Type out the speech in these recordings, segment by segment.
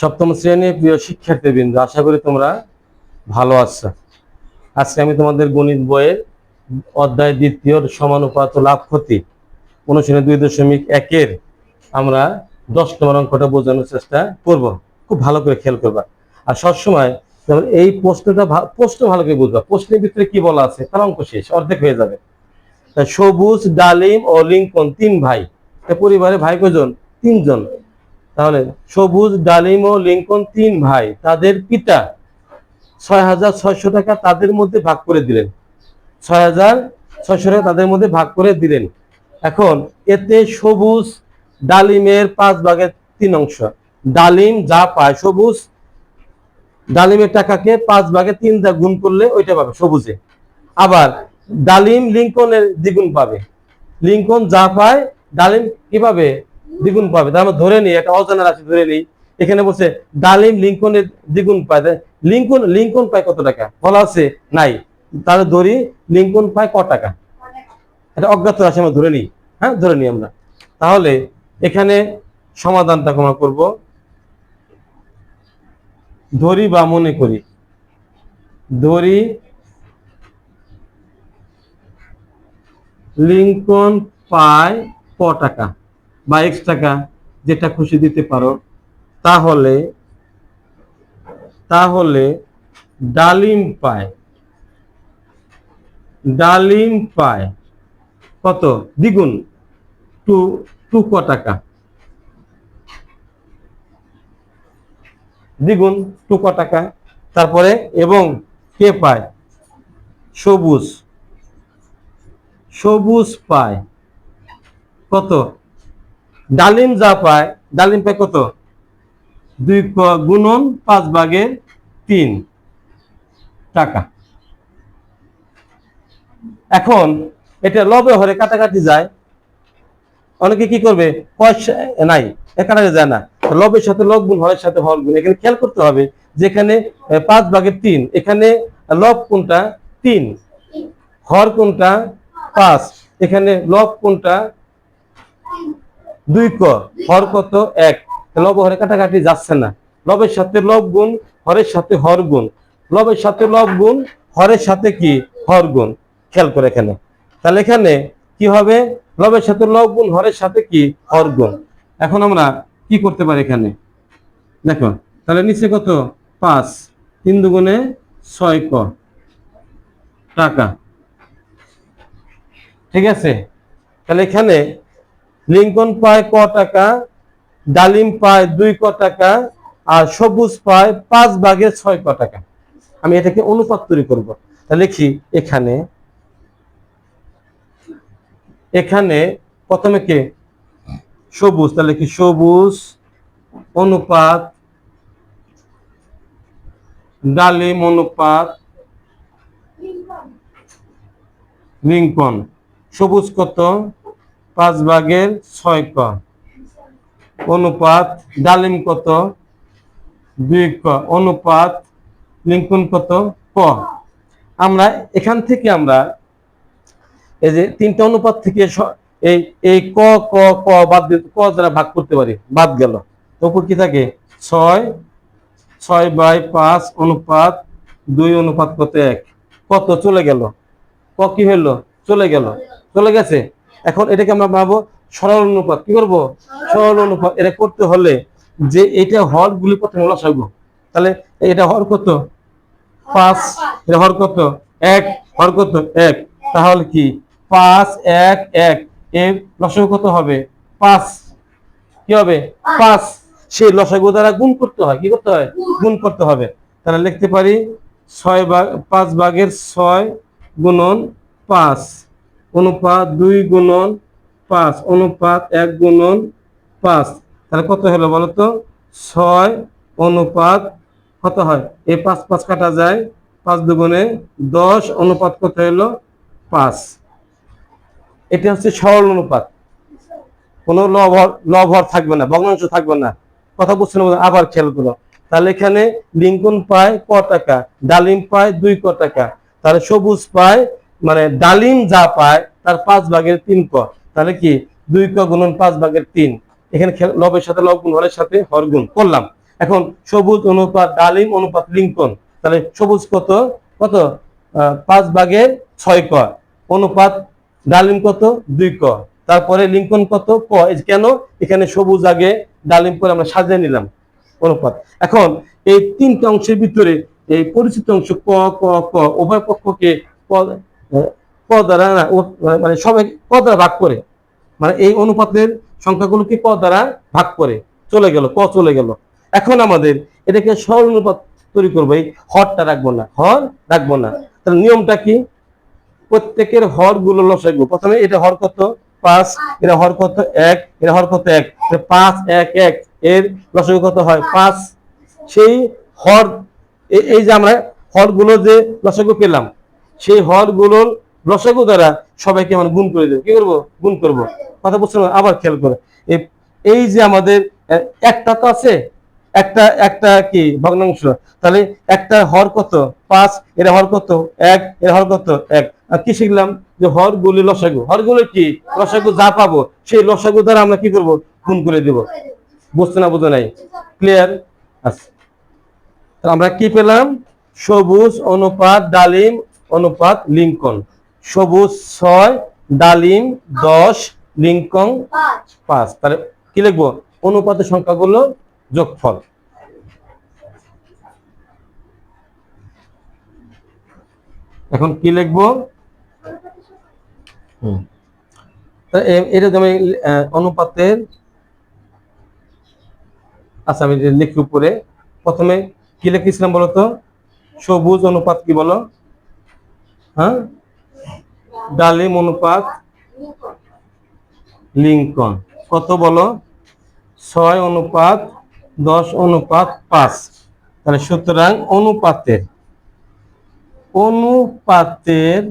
সপ্তম শ্রেণির প্রিয় শিক্ষার্থীবৃন্দ, আশা করি তোমরা ভালো আছো। আজকে আমি তোমাদের গণিত বইয়ের অধ্যায় দ্বিতীয় সমানুপাত লাভ ক্ষতি অনুশীলনী দুই দশমিক একের আমরা দশ নম্বর অঙ্কটা বোঝানোর চেষ্টা করব। খুব ভালো করে খেয়াল করবা। আর সবসময় এই প্রশ্নটা প্রশ্ন ভালো করে বুঝবা। প্রশ্নের ভিতরে কি বলা আছে? তার অঙ্ক শেষ, অর্ধেক হয়ে যাবে। সবুজ, ডালিম ও লিঙ্কন তিন ভাই। পরিবারে ভাই কজন তিনজন। তাহলে সবুজ, ডালিম ও লিঙ্কন তিন ভাই, তাদের পিতা ছয় হাজার ছয়শো টাকা তাদের মধ্যে ভাগ করে দিলেন। ছয় হাজার ছয়শো টাকা তাদের মধ্যে ভাগ করে দিলেন। এখন এতে সবুজ, ডালিমের পাঁচ ভাগের তিন অংশ। ডালিম যা পায় সবুজ, ডালিমের টাকাকে পাঁচ ভাগে তিন দা গুণ করলে ওইটা পাবে সবুজে। আবার ডালিম লিঙ্কনের দ্বিগুণ পাবে। লিঙ্কন যা পায়, ডালিম কি পাবে দ্বিগুণ পাবে। আমরা ধরে নিই, একটা অজানা রাশি ধরে নিই, এখানে বলছে ডালিম লিঙ্কনের দ্বিগুণ পায়। লিঙ্কন লিঙ্কন পায় কত টাকা? বলা আছে নাই। তাহলে ধরি লিঙ্কন পায় ক টাকা? এটা অজ্ঞাত রাশি আমরা ধরে নিই। হ্যাঁ ধরে নিই আমরা। তাহলে এখানে সমাধানটা আমরা করব। ধরি বা মনে করি। ধরি লিঙ্কন পায় ক টাকা? বা এক্স টাকা যেটা খুশি দিতে পারো, তাহলে তাহলে ডালিম পায়। ডালিম পায়। কত? দ্বিগুণ। টু টু ক টাকা। দ্বিগুণ, টু ক টাকা। তারপরে, এবং কে পায়? সবুজ। সবুজ পায়। কত? ডালিম যা পায়, ডালিম পায় কত? দুই গুণন পাঁচ ভাগের তিন টাকা। এখন এটা লবে হরে কাটাকাটি যায়। অনেকে কি করবে? পয়সা নাই কাটাকাটি যায় না। লবের সাথে লব গুণ, হরের সাথে হর গুণ, এখানে খেয়াল করতে হবে যেখানে পাঁচ ভাগের তিন, এখানে লব কোনটা? তিন। হর কোনটা? পাঁচ। এখানে লব কোনটা? দুই ক, হর কত এক। লব হরে কাটাকাটি যাচ্ছে না। লবের সাথে লব গুণ, হরের সাথে হর গুণ। লবের সাথে লব গুণ, হরের সাথে কি? হর গুণ। খেয়াল করে এখানে। তাহলে এখানে কি হবে? লবের সাথে লব গুণ, হরের সাথে কি? হর গুণ। এখন আমরা কি করতে পারি এখানে? দেখো, তাহলে নিচে কত? পাঁচ। তিন দুগুণে ছয় ক। টাকা। ঠিক আছে? তাহলে এখানে লিঙ্কন পায় ক টাকা, ডালিম পায় দুই ক টাকা, আর সবুজ পায় পাঁচ ভাগের ছয় ক টাকা। আমি এটাকে অনুপাত তৈরি করব। তাহলে লিখি, এখানে এখানে প্রথমে কে? সবুজ। তাহলে কি সবুজ, অনুপাত, ডালিম অনুপাত, লিঙ্কন। সবুজ কত? পাঁচ ভাগের ছয় ক। অনুপাত ডালিম কত? দুই ক। অনুপাত লিঙ্কন কত? ক। আমরা এখান থেকে আমরা এই যে তিনটা অনুপাত থেকে এই এই ক ক ক বাদ দিয়ে ক দ্বারা ভাগ করতে পারি। বাদ গেল। উপর কি থাকে? ছয় ছয় বাই পাঁচ অনুপাত দুই অনুপাত কত? এক। কত? চলে গেল। ক কি হলো? চলে গেল। চলে গেছে? এখন এটাকে আমরা ভাবো সরল অনুপাত। কি করব? সরল অনুপাত। এটা করতে হলে যে এটা হর গুলি প্রথমে লসাগু তাহলে এটা হর কত? পাঁচ। এটা হর কত? এক। হর কত? এক। তাহলে কি? পাঁচ, এক এক। এর লসাগু কত হবে? পাঁচ। কি হবে? পাঁচ। সেই লসাগু দ্বারা গুণ করতে হয়। কি করতে হয়? গুণ করতে হবে। তাহলে লিখতে পারি ছয় ভাগ পাঁচ ভাগের ছয় গুণন পাঁচ। অনুপাত দুই গুণন পাঁচ, অনুপাত এক গুণন পাঁচ। তাহলে কত হলো বলো তো ছয় অনুপাত কত হয়? এই পাঁচ পাঁচ কাটা যায় পাঁচ দুগুণে দশ, অনুপাত কত হলো পাঁচ। এটা হচ্ছে সরল অনুপাত। কোনো লভর লভর থাকবে না, ভগ্নাংশ থাকবে না। কথা বুঝছেন? আবার খেয়াল করো। তাহলে এখানে লিঙ্কন পায় ক টাকা, ডালিম পায় দুই ক টাকা। তাহলে সবুজ পায় মানে ডালিম যা পায়, তার পাঁচ ভাগের তিন ক। তাহলে কি? দুই ক গুণন পাঁচ ভাগের তিন। এখানে লবের সাথে, লব গুণ হরের সাথে হর গুণ। করলাম। এখন সবুজ অনুপাত ডালিম, অনুপাত লিঙ্কন। তাহলে সবুজ কত? কত? পাঁচ ভাগের ছয় ক। অনুপাত ডালিম কত? দুই ক। তারপরে লিঙ্কন কত? ক। কেন? এখানে সবুজ আগে ডালিম করে আমরা সাজিয়ে নিলাম অনুপাত। এখন এই তিনটা অংশের ভিতরে এই পরিচিত অংশ ক ক ক, উভয় পক্ষকে ক দ্বারা মানে সবাই ক দ্বারা ভাগ করে। মানে এই অনুপাতের সংখ্যাগুলোকে ক দ্বারা ভাগ করে? চলে গেল, ক চলে গেল। এখন আমাদের এটাকে সরল অনুপাত তৈরি করব। এই হরটা রাখব না, হর রাখব না। তাহলে নিয়মটা কি? প্রত্যেকের হরগুলো লসাগু। প্রথমে এটা হর কত? পাঁচ, এটা হর কত? এক, এটা হর কত? এক। পাঁচ, এক এক। এর লসাগু কত হয়? পাঁচ। সেই হর এই যে আমরা হরগুলো যে লসাগু পেলাম সেই হরগুলোর লসাগু দ্বারা সবাইকে আমরা গুণ করে দেবো। কি করব? গুণ করব। কথা বুঝতে? আবার খেয়াল করে। এই- যে আমাদের একটা তো আছে, একটা একটা কি ভগ্নাংশ। তাহলে একটা হর কত? পাঁচ, এর হর কত? এক, এর হর কত? এক। কি শিখলাম? যে হর গুলি লসাগু হরগুলো কি? লসাগু যা পাবো, সেই লসাগু দ্বারা আমরা কি করব? গুণ করে দেব। বুঝতে না বুঝতে নাই? ক্লিয়ার আচ্ছা। আমরা কি পেলাম? সবুজ অনুপাত, ডালিম অনুপাত লিঙ্কন। সবুজ ছয় ডালিম দশ লিঙ্কন পাঁচ। তাহলে কি লিখব? অনুপাতের সংখ্যাগুলো যোগফল। এখন কি লিখব? এটা আহ, অনুপাতের আচ্ছা আমি লিখি উপরে। প্রথমে কি লিখেছিলাম বলো তো সবুজ অনুপাত কি বলো? হ্যাঁ? ডালিম অনুপাত লিঙ্কন। কত বলো? ছয় অনুপাত, দশ অনুপাত, পাঁচ। তাহলে সুতরাং অনুপাতের অনুপাতের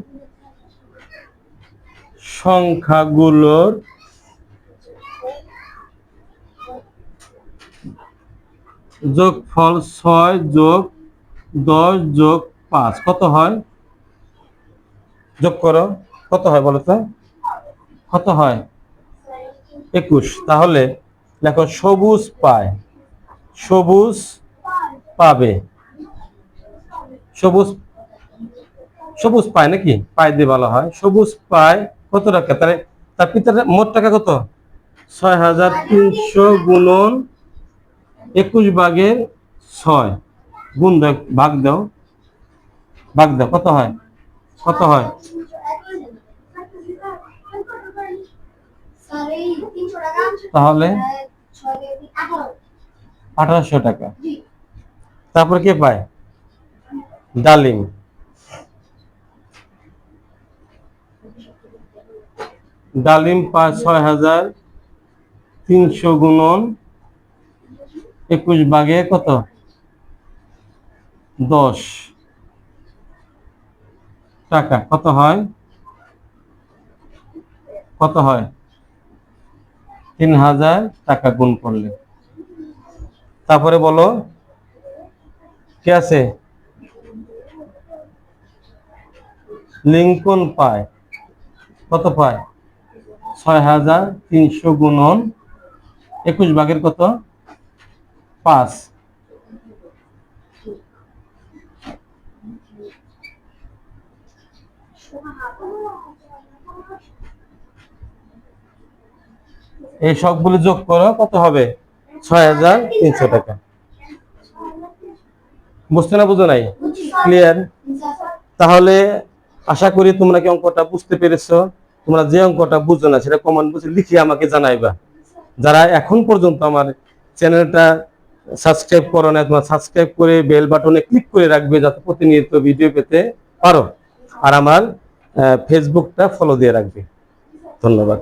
সংখ্যাগুলোর যোগফল ছয় যোগ দশ যোগ পাঁচ। কত হয়? যোগ করো। কত হয় বলো তো? কত হয়? একুশ। তাহলে দেখো সবুজ পায়। সবুজ পাবে। সবুজ সবুজ পায় নাকি? পায় দিয়ে বলা হয়। সবুজ পায় কত টাকা? তাহলে তার পিতার মোট টাকা কত? ছয় হাজার তিনশো গুণন একুশ ভাগের ছয়। গুণ ভাগ দাও। ভাগ দাও, কত হয়? কত হয়? তাহলে আঠারোশো টাকা। তারপর কে পায়? ডালিম। ডালিম পায় ছয় হাজার তিনশো গুণন একুশ ভাগে কত? দশ। টাকা, কত হয়? কত হয়? তিন হাজার টাকা গুণ করলে। তারপরে বলো, কে আছে? লিঙ্কন পায়। কত পায়? ছয় হাজার তিনশো গুণন একুশ ভাগের কত? পাঁচ। এই সবগুলো যোগ করো, কত হবে? ছয় হাজার তিনশো টাকা। বুঝতে না, বুঝো নাই? ক্লিয়ার তাহলে আশা করি তোমরা কি অঙ্কটা বুঝতে পেরেছ? তোমরা যে অঙ্কটা বুঝো না, সেটা কমেন্ট বুঝে লিখে আমাকে জানাইবা। যারা এখন পর্যন্ত আমার চ্যানেলটা সাবস্ক্রাইব করো না তোমরা সাবস্ক্রাইব করে বেল বাটনে ক্লিক করে রাখবে, যাতে প্রতিনিয়ত ভিডিও পেতে পারো। আর আমার ফেসবুকটা ফলো দিয়ে রাখবে। ধন্যবাদ।